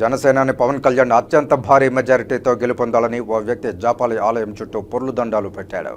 జనసేనాని పవన్ కళ్యాణ్ అత్యంత భారీ మెజారిటీతో గెలుపొందాలని ఓ వ్యక్తి జాపాలి ఆలయం చుట్టూ పొర్లు దండాలు పెట్టాడు.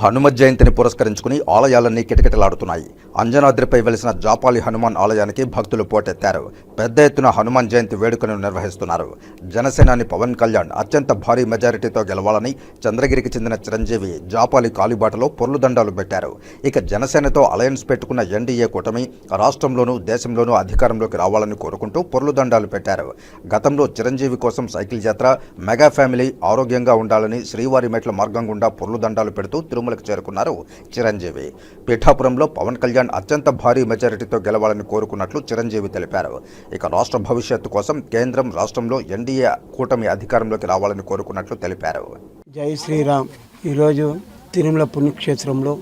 హనుమ జయంతిని పురస్కరించుకుని ఆలయాలన్నీ కిటకిటలాడుతున్నాయి. అంజనాద్రిపై వెలిసిన జాపాలి హనుమాన్ ఆలయానికి భక్తులు పోటెత్తారు. పెద్ద ఎత్తున హనుమాన్ జయంతి వేడుకను నిర్వహిస్తున్నారు. జనసేనాని పవన్ కళ్యాణ్ అత్యంత భారీ మెజారిటీతో గెలవాలని చంద్రగిరికి చెందిన చిరంజీవి జాపాలి కాలిబాటలో పొర్లుదండాలు పెట్టారు. ఇక జనసేనతో అలయన్స్ పెట్టుకున్న ఎన్డీఏ కూటమి రాష్ట్రంలోనూ దేశంలోనూ అధికారంలోకి రావాలని కోరుకుంటూ పొర్లుదండాలు పెట్టారు. గతంలో చిరంజీవి కోసం సైకిల్ యాత్ర మెగా ఫ్యామిలీ ఆరోగ్యంగా ఉండాలని శ్రీవారి మెట్ల మార్గం గుండా పొర్లుదండాలు పెడుతూ పెడుతూ తిరుమలకు చేరుకున్నారు చిరంజీవి. పిఠాపురంలో పవన్ కళ్యాణ్ అత్యంత భారీ మెజారిటీతో గెలవాలని కోరుకున్నట్లు చిరంజీవి తెలిపారు. ఇక రాష్ట్ర భవిష్యత్తు కోసం కేంద్రం రాష్ట్రంలో ఎన్డీఏ కూటమి అధికారంలోకి రావాలని కోరుకున్నట్లు తెలిపారు. జై శ్రీరామ్. ఈరోజు తిరుమల పుణ్యక్షేత్రంలో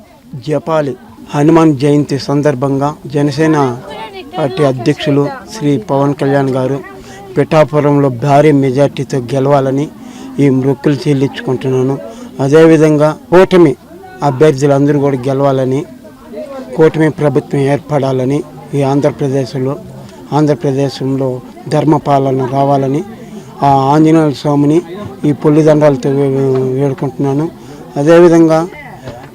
జపాలి హనుమాన్ జయంతి సందర్భంగా జనసేన పార్టీ అధ్యక్షులు శ్రీ పవన్ కళ్యాణ్ గారు పిఠాపురంలో భారీ మెజార్టీతో గెలవాలని ఈ మృక్కులు చెల్లించుకుంటున్నాను. అదేవిధంగా కూటమి అభ్యర్థులందరూ కూడా గెలవాలని కూటమి ప్రభుత్వం ఏర్పడాలని ఈ ఆంధ్రప్రదేశ్లో ఆంధ్రప్రదేశంలో ధర్మపాలన రావాలని ఆ ఆంజనేయ స్వామిని ఈ పొల్లిదండాలతో వేడుకుంటున్నాను. అదేవిధంగా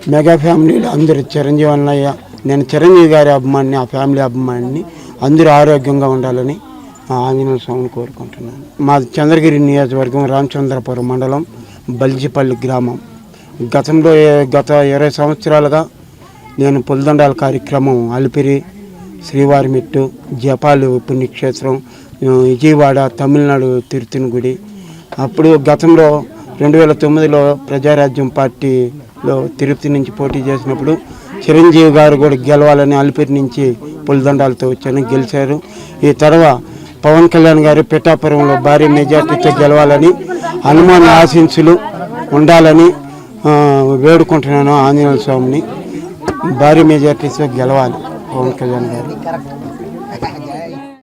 మెగా ఫ్యామిలీలో అందరూ చిరంజీవి అన్నయ్య నేను చిరంజీవి గారి అభిమానిని ఆ ఫ్యామిలీ అభిమానిని అందరూ ఆరోగ్యంగా ఉండాలని ఆ ఆంజనేయ స్వామిని కోరుకుంటున్నాను. మాది చంద్రగిరి నియోజకవర్గం రామచంద్రపురం మండలం బల్జిపల్లి గ్రామం. గతంలో గత ఇరవై సంవత్సరాలుగా నేను పులిదండాల కార్యక్రమం అలిపిరి శ్రీవారిమెట్టు జపాలు పుణ్యక్షేత్రం విజయవాడ తమిళనాడు తిరుతిని గుడి అప్పుడు గతంలో రెండు వేల తొమ్మిదిలో ప్రజారాజ్యం పార్టీలో తిరుపతి నుంచి పోటీ చేసినప్పుడు చిరంజీవి గారు కూడా గెలవాలని అలిపిరి నుంచి పులిదండాలతో వచ్చాను గెలిచారు. ఈ తర్వాత పవన్ కళ్యాణ్ గారు పిఠాపురంలో భారీ మెజార్టీతో గెలవాలని హనుమాన్ ఆశీస్సులు ఉండాలని వేడుకుంటున్నాను ఆంజనేయ స్వామిని. భారీ మెజార్టీస్లో గెలవాలి పవన్ కళ్యాణ్ గారు.